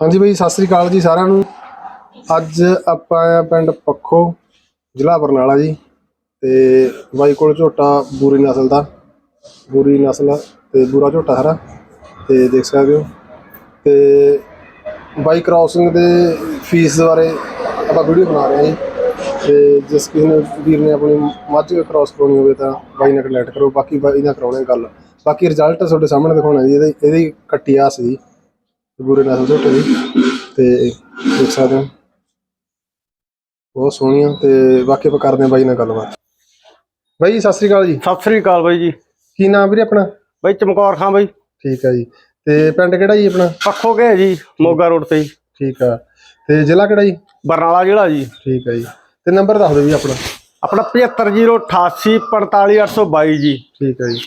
ਹਾਂਜੀ ਬਈ, ਸਤਿ ਸ੍ਰੀ ਅਕਾਲ ਜੀ ਸਾਰਿਆਂ ਨੂੰ। ਅੱਜ ਆਪਾਂ ਆ ਪਿੰਡ ਪੱਖੋ, ਜ਼ਿਲ੍ਹਾ ਬਰਨਾਲਾ ਜੀ। ਤੇ ਬਾਈ ਕੋਲ ਝੋਟਾ ਬੂਰੀ ਨਸਲ ਦਾ, ਬੂਰੀ ਨਸਲ ਆ ਤੇ ਬੂਰਾ ਝੋਟਾ ਹਰਾ। ਤੇ ਦੇਖ ਸਕਦੇ ਹੋ। ਤੇ ਬਾਈ ਕ੍ਰਾਸਿੰਗ ਦੇ ਫੀਸ ਬਾਰੇ ਆਪਾਂ ਵੀਡੀਓ ਬਣਾ ਰਹੇ ਹਾਂ ਜੀ। ਤੇ ਜਿਸ ਕਿਸੇ ਨੇ ਵੀਰ ਨੇ ਆਪਣੀ ਮੱਝ ਕ੍ਰਾਸ ਕਰਾਉਣੀ ਹੋਵੇ ਤਾਂ ਬਾਈ ਨਾਲ ਕੰਟੈਕਟ ਕਰੋ। ਬਾਕੀ ਬਾਈ ਨਾਲ ਕਰਾਉਣੇ ਗੱਲ। ਬਾਕੀ ਰਿਜ਼ਲਟ ਤੁਹਾਡੇ ਸਾਹਮਣੇ ਦਿਖਾਉਣਾ ਜੀ, ਇਹਦੇ ਇਹਦੀ ਕੱਟੀ ਆਸ ਜੀ। ਬੂਰੇ ਨਸਲ ਝੋਟੇ ਦੀ ਤੇ ਦੇਖ ਸਕਦੇ ਹੋ। ਬਹੁਤ ਸੋਹਣੀਆਂ ਤੇ ਬਾਕੀ ਆਪਾਂ ਕਰਦੇ ਹਾਂ ਬਾਈ ਨਾਲ ਗੱਲਬਾਤ। ਬਾਈ ਜੀ, ਸਤਿ ਸ੍ਰੀ ਅਕਾਲ ਜੀ। ਸਤਿ ਸ੍ਰੀ ਅਕਾਲ ਬਾਈ ਜੀ। ਕੀ ਨਾਮ ਵੀਰੇ ਆਪਣਾ? ਬਾਈ ਚਮਕੌਰ ਖਾਂ ਬਾਈ। ਠੀਕ ਆ ਜੀ। ਤੇ ਪਿੰਡ ਕਿਹੜਾ ਜੀ ਆਪਣਾ? ਪੱਖੋ ਗਏ ਜੀ ਮੋਗਾ ਰੋਡ ਤੇ ਜੀ। ਠੀਕ ਆ। ਤੇ ਜ਼ਿਲ੍ਹਾ ਕਿਹੜਾ ਜੀ? ਬਰਨਾਲਾ ਜ਼ਿਲ੍ਹਾ ਜੀ। ਠੀਕ ਆ ਜੀ। ਤੇ ਨੰਬਰ ਦੱਸ ਦਿਓ ਜੀ ਆਪਣਾ। ਆਪਣਾ 7508 45822 ਜੀ। ਠੀਕ ਆ ਜੀ।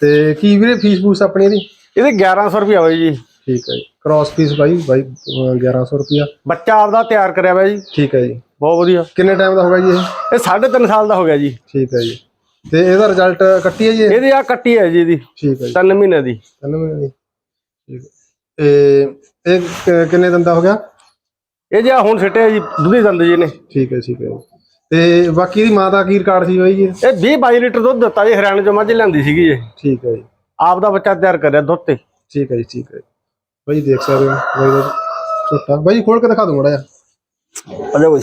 ਤੇ ਕੀ ਵੀਰੇ ਫੀਸ ਫੂਸ ਆਪਣੀ ਇਹਦੀ? ਇਹਦੇ 1100 ਰੁਪਏ ਬਾਈ ਜੀ। ਠੀਕ ਆ ਜੀ। ਕ੍ਰਾਸ ਫੀਸ ਬਾਈ ਬਾਈ ਅਹ 1100 ਰੁਪਿਆ ਬੱਚਾ ਆਪਦਾ ਤਿਆਰ ਕਰਿਆ ਬਾਈ ਜੀ। ਠੀਕ ਆ ਜੀ। ਬਹੁਤ ਵਧੀਆ। ਕਿੰਨੇ ਟਾਈਮ ਦਾ ਹੋਗਾ ਜੀ ਇਹ? ਇਹ 3.5 ਸਾਲ ਦਾ ਹੋ ਗਿਆ ਜੀ। ਠੀਕ ਆ ਜੀ। ਤੇ ਇਹਦਾ ਰਿਜ਼ਲਟ ਕੱਟੀ ਹੈ ਜੀ ਇਹ? ਇਹਦੀ ਆ ਕੱਟੀ ਹੈ ਜੀ ਇਹਦੀ। ਠੀਕ ਆ ਜੀ। 3 ਮਹੀਨੇ ਦੀ। ਤਿੰਨ ਮਹੀਨੇ ਦੀ। ਠੀਕ ਹੈ। ਇਹ ਇਹ ਕਿੰਨੇ ਦਿਨ ਦਾ ਹੋ ਗਿਆ? ਇਹ ਜਿਹਾ ਹੁਣ ਸਿੱਟਿਆ ਜੀ ਦੁੱਧੀ ਦੰਦ ਜੀ ਨੇ ਠੀਕ ਹੈ ਠੀਕ ਹੈ ਤੇ ਬਾਕੀ ਇਹਦੀ ਮਾਂ ਦਾ ਕੀ ਰਿਕਾਰਡ ਸੀ ਬਾਈ ਜੀ ਇਹ? 20 22 ਲੀਟਰ ਦੁੱਧ ਦਿੱਤਾ ਜੀ ਹਰਿਆਣੇ ਚੋਂ ਮੱਝ ਲਿਆਂਦੀ ਸੀਗੀ ਜੀ ਠੀਕ ਹੈ ਜੀ। ਆਪਦਾ ਬੱਚਾ ਤਿਆਰ ਕਰਿਆ ਦੁੱਧ ਤੇ। ਠੀਕ ਹੈ ਜੀ ਠੀਕ ਹੈ ਬਾਈ ਦੇਖ ਸਕਦੇ ਹੋ ਬਾਈ ਦਾ ਛੋਟਾ ਬਾਈ ਖੋਲ ਕੇ ਦਿਖਾ ਦੋ ਮੜਾ ਜਾ ਅਜਾ ਬਾਈ।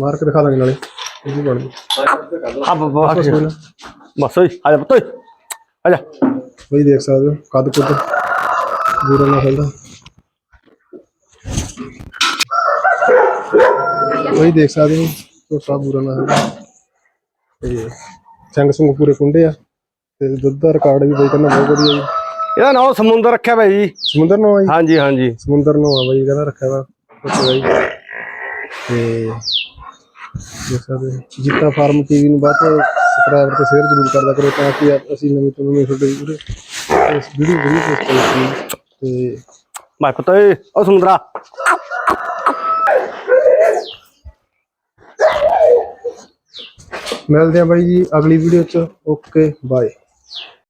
ਮਾਰ ਕੇ ਦਿਖਾ ਦਾਂਗੇ ਨਾਲੇ। ਇਹ ਵੀ ਬਣ ਗਈ। ਆ ਬਸ ਬਸ ਕੋਈ ਓਏ ਆ ਜਾ ਪੁੱਤ ਓਏ। ਆ ਜਾ। ਬਾਈ ਦੇਖ ਸਕਦੇ ਹੋ ਕੱਦ ਕੁੱਦ ਬੂਰਾ ਨਾ ਹੁੰਦਾ ਬਾਈ ਦੇਖ ਸਕਦੇ ਹੋ ਛੋਟਾ ਬੂਰਾ ਨਾ ਹੁੰਦਾ ਤੇ ਸੰਗ ਸੰਗ ਪੂਰੇ ਕੁੰਡੇ ਆ। ਤੇ ਦੁੱਧ ਦਾ ਰਿਕਾਰਡ ਵੀ ਬਾਈ ਕਹਿੰਦਾ ਬਹੁਤ ਵਧੀਆ ਜੀ। ਇਹਦਾ ਨਾਮ ਸਮੁੰਦਰ ਰੱਖਿਆ ਬਾਈ ਜੀ। ਸਮੁੰਦਰ ਨੂੰ ਆ ਜੀ? ਹਾਂਜੀ ਹਾਂਜੀ। ਸਮੁੰਦਰ ਨੂੰ ਆ ਬਾਈ ਕਹਿੰਦਾ ਰੱਖਿਆ ਵਾ। ਉੱਥੇ ਬਾਈ। ਤੇ ਹੋ। ਜੀਤਾ ਫਾਰਮ ਟੀਵੀ ਨੂੰ ਬਾਅਦ ਚ ਸਬਸਕ੍ਰਾਈਬ ਤੇ ਸ਼ੇਅਰ ਜ਼ਰੂਰ ਕਰਦਾ ਕਰੋ ਤਾਂ ਕਿ ਅਸੀਂ ਨਵੇਂ ਤੋਂ ਨਵੇਂ ਤੁਹਾਡੇ ਵੀਡੀਓ ਇਸ ਵੀਡੀਓ ਵੀਡੀਓ ਪੋਸਟ ਕਰੀਏ। ਤੇ ਮੈਂ ਪੁੱਤ ਓਏ ਓ ਸਮੁੰਦਰਾ। ਮਿਲਦੇ ਆ ਬਾਈ ਜੀ ਅਗਲੀ ਵੀਡੀਓ ਚ। Okay bye